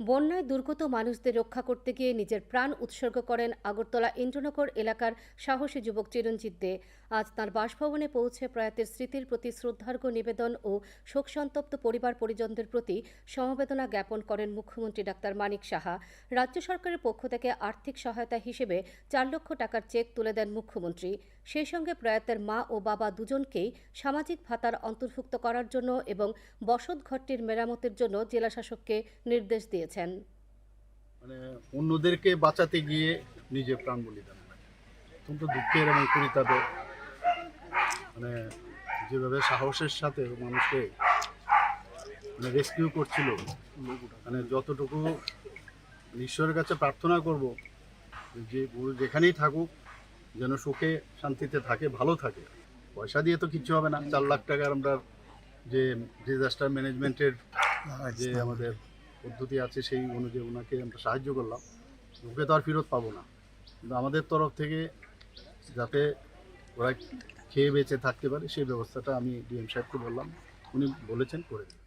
বন্যায় দুর্গত মানুষদের রক্ষা করতে গিয়ে নিজের প্রাণ উৎসর্গ করেন আগরতলা ইন্দ্রনগর এলাকার সাহসী যুবক চিরঞ্জিত দে। আজ তাঁর বাসভবনে পৌঁছে প্রয়াতের স্মৃতির প্রতি শ্রদ্ধার্ঘ্য নিবেদন ও শোকসন্তপ্ত পরিবার পরিজনদের প্রতি সমবেদনা জ্ঞাপন করেন মুখ্যমন্ত্রী ডাক্তার মানিক সাহা। রাজ্য সরকারের পক্ষ থেকে আর্থিক সহায়তা হিসেবে চার লক্ষ টাকার চেক তুলে দেন মুখ্যমন্ত্রী। সেই সঙ্গে প্রয়াতের মা ও বাবা দুজনকেই সামাজিক ভাতার অন্তর্ভুক্ত করার জন্য এবং বসত ঘরটির মেরামতের জন্য জেলাশাসককে নির্দেশ দিয়েছেন। মানে অন্যদেরকে বাঁচাতে গিয়ে নিজে প্রাণ বলিদান অত্যন্ত দুঃখের এবং করি তাদের মানে যেভাবে সাহসের সাথে মানুষকে মানে রেস্কিউ করছিল মানে যতটুকু ঈশ্বরের কাছে প্রার্থনা করব, যে ও যেখানেই থাকুক, যেন সুখে শান্তিতে থাকে, ভালো থাকে। পয়সা দিয়ে তো কিচ্ছু হবে না। চার লাখ টাকার আমরা যে ডিজাস্টার ম্যানেজমেন্টের যে আমাদের পদ্ধতি আছে সেই অনুযায়ী ওনাকে আমরা সাহায্য করলাম। ওকে তো আর ফেরত পাবো না। কিন্তু আমাদের তরফ থেকে যাতে ওরা খেয়ে বেঁচে থাকতে পারে, সেই ব্যবস্থাটা আমি ডিএম সাহেবকে বললাম। উনি বলেছেন করে দেবেন।